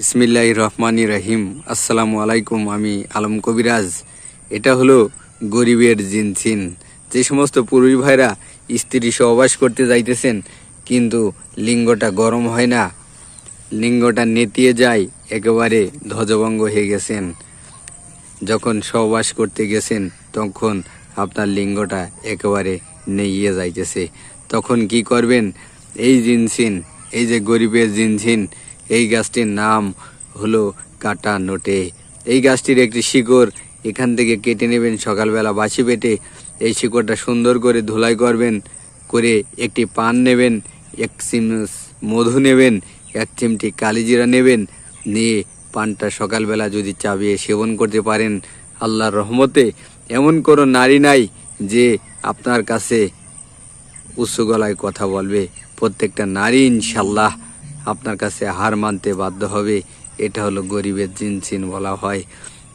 বিসমিল্লাহ রহমান রহিম। আসসালামু আলাইকুম, আমি আলম কবিরাজ। এটা হলো গরিবের জিনসিন। যে সমস্ত পুরুষ ভাইরা স্ত্রী সহবাস করতে যাইতেছেন, কিন্তু লিঙ্গটা গরম হয় না। লিঙ্গটা নেতিয়ে যায়, একেবারে ধ্বজভঙ্গ হয়ে গেছেন। যখন সহবাস করতে গেছেন, তখন আপনার লিঙ্গটা একেবারে নেইয়ে যাইতেছে। তখন কি করবেন? এই জিনসিন, এই যে গরিবের জিনসিন এই গাছটির নাম হলো কাটা নোটে। এই গাছটির একটি শিকড়, এখান থেকে কেটে নেবেন, সকালবেলা বাসি পেটে এই শিকড়টা সুন্দর করে ধুলাই করবেন, করে একটি পান নেবেন, এক চিমচ মধু নেবেন, এক চিমটি কালিজিরা নেবেন, নিয়ে পানটা সকালবেলা যদি চাবিয়ে সেবন করতে পারেন, আল্লাহর রহমতে। এমন কোনো নারী নাই যে আপনার কাছে উচ্চ গলায় কথা বলবে। প্রত্যেকটা নারী ইনশাল্লাহ আপনার কাছে হার মানতে বাধ্য হবে। এটা হলো গরিবের জিনসিন বলা হয়।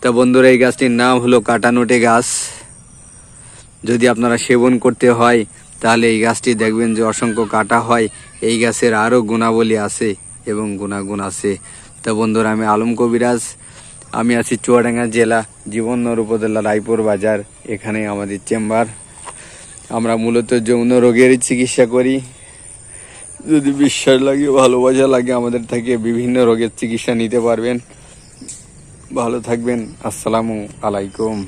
তা বন্ধুরা, এই গাছটির নাম হলো কাটানোটে গাছ। যদি আপনারা সেবন করতে হয়, তাহলে এই গাছটি দেখবেন যে অসংখ্য কাটা হয়। এই গাছের আরও গুণাবলী আছে এবং গুণাগুণ আছে। তা বন্ধুরা, আমি আলম কবিরাজ। আমি আছি চুয়াডাঙ্গা জেলা, জীবননগর উপজেলা, রায়পুর বাজার এখানে আমাদের চেম্বার। আমরা মূলত যৌন রোগের চিকিৎসা করি। যদি বিশ্বাস লাগে, ভালোবাসা লাগে, আমাদের থেকে বিভিন্ন রোগের চিকিৎসা নিতে পারবেন। ভালো থাকবেন। আসসালামু আলাইকুম।